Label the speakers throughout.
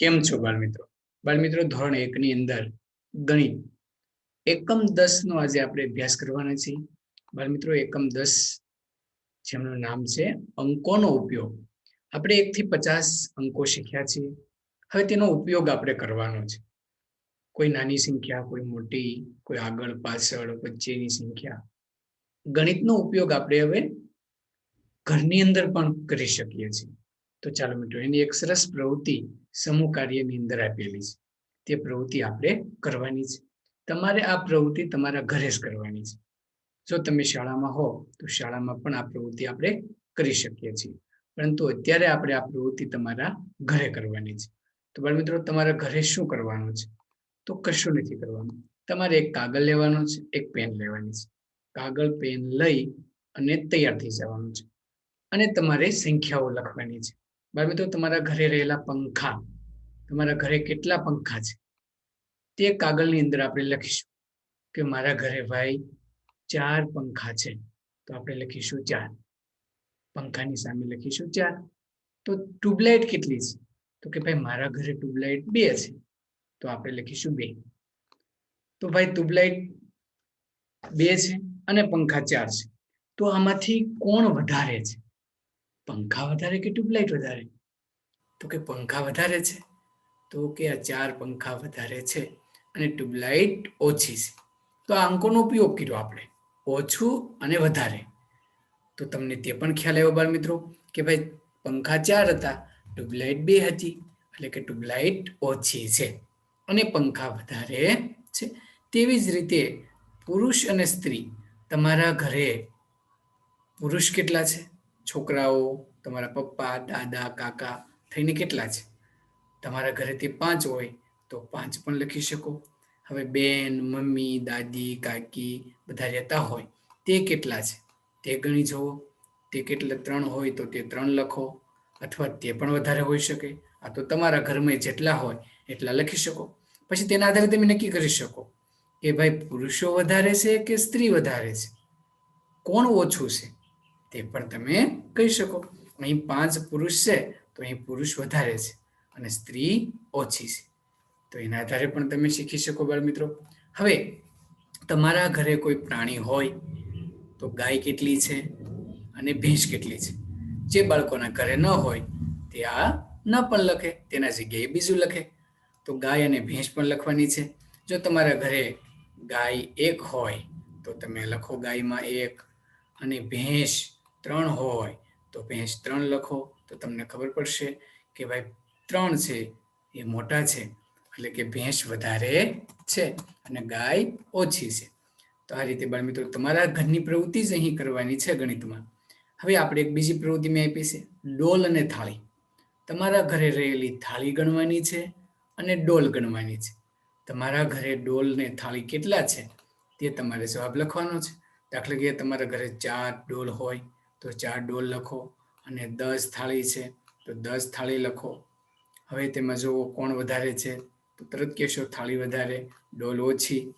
Speaker 1: કેમ છો બાળમિત્રો? બાળમિત્રો, ધોરણ એક ની અંદર ગણિત એકમ દસ નો આજે આપણે અભ્યાસ કરવાના છીએ. બાળમિત્રો, એકમ દસ જેમનું નામ છે, અંકોનો ઉપયોગ. આપણે એક થી પચાસ અંકો શીખ્યા છીએ. હવે તેનો ઉપયોગ આપણે કરવાનો છે. કોઈ નાની સંખ્યા, કોઈ મોટી, કોઈ આગળ, પાછળ, વચ્ચેની સંખ્યા. ગણિતનો ઉપયોગ આપણે હવે ઘરની અંદર પણ કરી શકીએ છીએ. તો ચાલો મિત્રો, એની એક સરસ પ્રવૃત્તિ સમૂહ કાર્યની અંદર આપેલી છે. તે પ્રવૃત્તિ આપણે કરવાની છે. તમારે આ પ્રવૃત્તિ તમારા ઘરે જ કરવાની છે. જો તમે શાળામાં હો, તો શાળામાં પણ આ પ્રવૃત્તિ આપણે કરી શકીએ છીએ. પરંતુ અત્યારે આપણે આ પ્રવૃત્તિ તમારા ઘરે કરવાની છે. તો બાળ મિત્રો, તમારા ઘરે શું કરવાનું છે? તો કશું નથી કરવાનું. તમારે એક કાગળ લેવાનો છે, એક પેન લેવાની છે. કાગળ, પેન લઈ અને તૈયાર થઈ જવાનું છે. અને તમારે સંખ્યાઓ લખવાની છે. બાળ મિત્રો તમારા ઘરે રહેલા પંખા, તમારા ઘરે કેટલા પંખા છે? તે કાગળની અંદર આપણે લખીશું કે મારા ઘરે ભાઈ ચાર પંખા છે. તો આપણે લખીશું ચાર. પંખાની સામે લખીશું ચાર. તો ટ્યુબલાઇટ કેટલી છે? તો કે ભાઈ મારા ઘરે ટ્યુબલાઇટ બે છે. તો આપણે લખીશું બે. તો ભાઈ ટ્યુબલાઇટ બે છે અને પંખા ચાર છે. તો આમાંથી કોણ વધારે છે? પંખા વધારે કે ટ્યુબલાઇટ વધારે? તો કે પંખા વધારે છે. તો કે આ ચાર પંખા વધારે છે અને ટ્યુબલાઇટ ઓછી છે. તો આ અંકોનો ઉપયોગ કર્યો આપણે. ઓછું અને વધારે. તો તમને તે પણ ખ્યાલ આવ્યો બાળ મિત્રો કે ભાઈ પંખા ચાર હતા, ટ્યુબલાઇટ બે હતી, એટલે કે ટ્યુબલાઇટ ઓછી છે અને પંખા વધારે છે. તેવી જ રીતે પુરુષ અને સ્ત્રી તમારા ઘરે પુરુષ કેટલા છે? છોકરાઓ, તમારા પપ્પા, દાદા, કાકા થઈને કેટલા છે? તમારા ઘરેથી પાંચ હોય તો પાંચ પણ લખી શકો. હવે બેન, મમ્મી, દાદી, કાકી બધા રહેતા હોય, તે કેટલા છે? તે ગણી જુઓ. તે કેટલા ત્રણ હોય તો તે ત્રણ લખો. અથવા તે પણ વધારે હોઈ શકે. આ તો તમારા ઘરમાં જેટલા હોય એટલા લખી શકો. પછી તેના આધારે તમે નક્કી કરી શકો કે ભાઈ પુરુષો વધારે છે કે સ્ત્રી વધારે છે? કોણ ઓછું છે? તે પણ તમે કહી શકો. અહીં પાંચ પુરુષ છે, તો અહીં પુરુષ વધારે છે અને સ્ત્રી ઓછી છે. તો એના આધારે પણ તમે શીખી શકો બાળ મિત્રો હવે, તમારા ઘરે કોઈ પ્રાણી હોય, તો ગાય કેટલી છે અને ભેંસ કેટલી છે? જે બાળકોના ઘરે ન હોય, તે આ ન પણ લખે, તેના જગ્યાએ બીજું લખે. તો ગાય અને ભેંસ પણ લખવાની છે. જો તમારા ઘરે ગાય એક હોય, તો તમે લખો ગાયમાં એક અને ભેંસ ત્રણ હોય, તો ભેંસ ત્રણ લખો, તો તમને ખબર પડશે કે ભાઈ ત્રણ છે, એ મોટા છે, એટલે કે ભેંસ વધારે છે અને ગાય ઓછી છે. તો આ રીતે બાળ મિત્રો, તમારા ઘરની પ્રવૃત્તિ જ અહીં કરવાની છે ગણિતમાં. હવે આપણે એક બીજી પ્રવૃત્તિ મેં આપી છે, ડોલ અને થાળી. તમારા ઘરે રહેલી થાળી ગણવાની છે અને ડોલ ગણવાની છે. તમારા ઘરે ડોલ ને થાળી કેટલા છે, તે તમારે જવાબ લખવાનો છે. દાખલા કે તમારા ઘરે ચાર ડોલ હોય તો ચાર ડોલ લખો અને દસ થાળી છે, તો દસ થાળી લખો. હવે તેમાં જુઓ કોણ વધારે છે, તો તરત કહેશો થાળી વધારે, ડોલ ઓછી.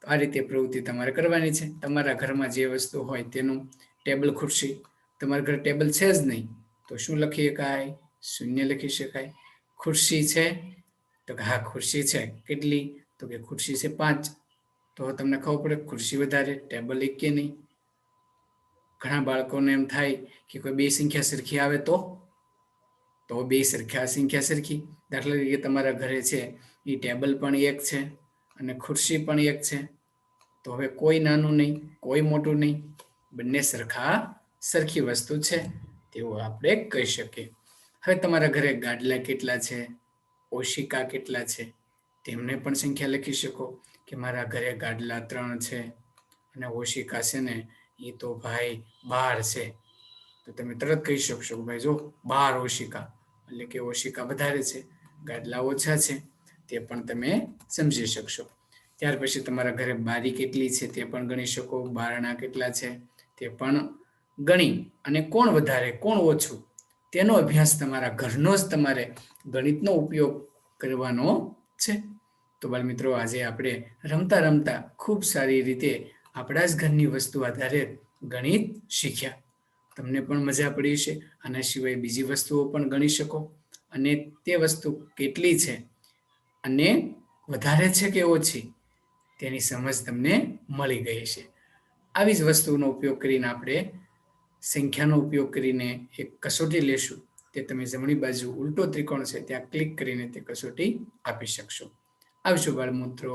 Speaker 1: તો આ રીતે પ્રવૃત્તિ તમારે કરવાની છે. તમારા ઘરમાં જે વસ્તુ હોય તેનું ટેબલ ખુરશી. તમારા ઘરે ટેબલ છે જ નહીં, તો શું લખી શકાય? શૂન્ય લખી શકાય. ખુરશી છે, તો કે હા, ખુરશી છે. કેટલી? તો કે ખુરશી છે પાંચ. તો તમને ખબર પડે ખુરશી વધારે, ટેબલ એક કે નહીં. ઘણા બાળકોને એમ થાય કે કોઈ બે સંખ્યા સરખી આવે તો? તો બે સરખા સંખ્યા સરખી. દાખલા તરીકે તમારા ઘરે છે, એ ટેબલ પણ એક છે અને ખુરશી પણ એક છે. તો હવે કોઈ નાનું નહીં, કોઈ મોટું નહીં. બંને સરખા સરખી વસ્તુ છે તેવું આપણે કહી શકીએ. હવે તમારા ઘરે ગાડલા કેટલા છે? ઓશિકા કેટલા છે? તેમને પણ સંખ્યા લખી શકો કે મારા ઘરે ગાડલા ત્રણ છે અને ઓશિકા છે ને એ તો ભાઈ બાર છે. તો તમે તરત કહી શકશો ભાઈ જો બાર ઓશિકા, એટલે કે ઓશિકા વધારે છે ગાડલા ઓછા છે, તે પણ તમે સમજી શકશો. ત્યાર પછી તમારા ઘરે બારી કેટલી છે તે પણ ગણી શકો, બારણા કેટલા છે તે પણ ગણી. અને કોણ વધારે, કોણ ઓછું? તેનો અભ્યાસ તમારા ઘરનો જ તમારે ગણિતનો ઉપયોગ કરવાનો છે. તો બાળ મિત્રો, આજે આપણે રમતા રમતા ખૂબ સારી રીતે આપણા જ ઘરની વસ્તુ આધારે ગણિત શીખ્યા. તમને પણ મજા પડી છે આના સિવાય બીજી વસ્તુઓ પણ ગણી શકો. અને તે વસ્તુ કેટલી છે અને વધારે છે કે ઓછી, તેની સમજ તમને મળી ગઈ છે આવી જ વસ્તુનો ઉપયોગ કરીને આપણે સંખ્યાનો ઉપયોગ કરીને એક કસોટી લેશું. તે તમે જમણી બાજુ ઉલટો ત્રિકોણ છે, ત્યાં ક્લિક કરીને તે કસોટી આપી શકશો. આવજો બાળ મિત્રો